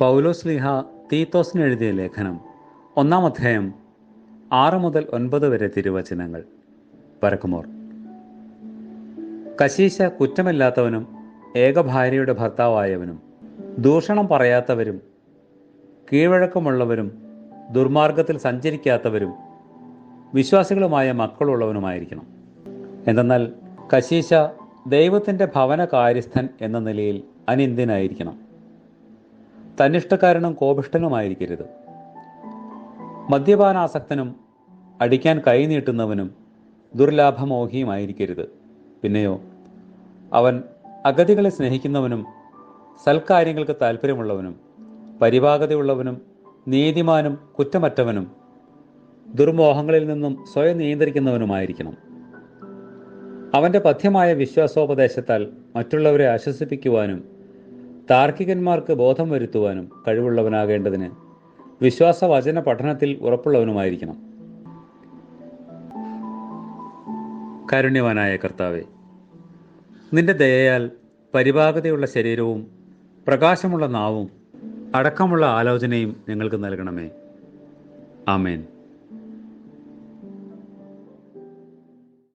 പൗലോസ് ലിഹ തീത്തോസിന് എഴുതിയ ലേഖനം ഒന്നാം അധ്യായം ആറ് മുതൽ ഒൻപത് വരെ തിരുവചനങ്ങൾ. പരക്കുമോർ. കശീശ കുറ്റമില്ലാത്തവനും ഏകഭാര്യയുടെ ഭർത്താവായവനും ദൂഷണം പറയാത്തവരും കീഴ്വഴക്കമുള്ളവരും ദുർമാർഗത്തിൽ സഞ്ചരിക്കാത്തവരും വിശ്വാസികളുമായ മക്കളുള്ളവനുമായിരിക്കണം. എന്തെന്നാൽ കശീശ ദൈവത്തിന്റെ ഭവന കാര്യസ്ഥൻ എന്ന നിലയിൽ അനിന്ദനായിരിക്കണം തന്നിഷ്ടക്കാരനും കോപിഷ്ടനുമായിരിക്കരുത്. മദ്യപാനാസക്തനും അടിക്കാൻ കൈനീട്ടുന്നവനും ദുർലാഭമോഹിയുമായിരിക്കരുത്. പിന്നെയോ അവൻ അഗതികളെ സ്നേഹിക്കുന്നവനും സൽക്കാര്യങ്ങൾക്ക് താല്പര്യമുള്ളവനും പരിപാകതയുള്ളവനും നീതിമാനും കുറ്റമറ്റവനും ദുർമോഹങ്ങളിൽ നിന്നും സ്വയം നിയന്ത്രിക്കുന്നവനുമായിരിക്കണം. അവന്റെ പഥ്യമായ വിശ്വാസോപദേശത്താൽ മറ്റുള്ളവരെ ആശ്വസിപ്പിക്കുവാനും താർക്കികന്മാർക്ക് ബോധം വരുത്തുവാനും കഴിവുള്ളവനാകേണ്ടതിന് വിശ്വാസവചന പഠനത്തിൽ ഉറപ്പുള്ളവനുമായിരിക്കണം. കാരുണ്യവാനായ കർത്താവെ നിന്റെ ദയയാൽ പരിപാകതയുള്ള ശരീരവും പ്രകാശമുള്ള നാവും അടക്കമുള്ള ആലോചനയും ഞങ്ങൾക്ക് നൽകണമേ. ആമേൻ.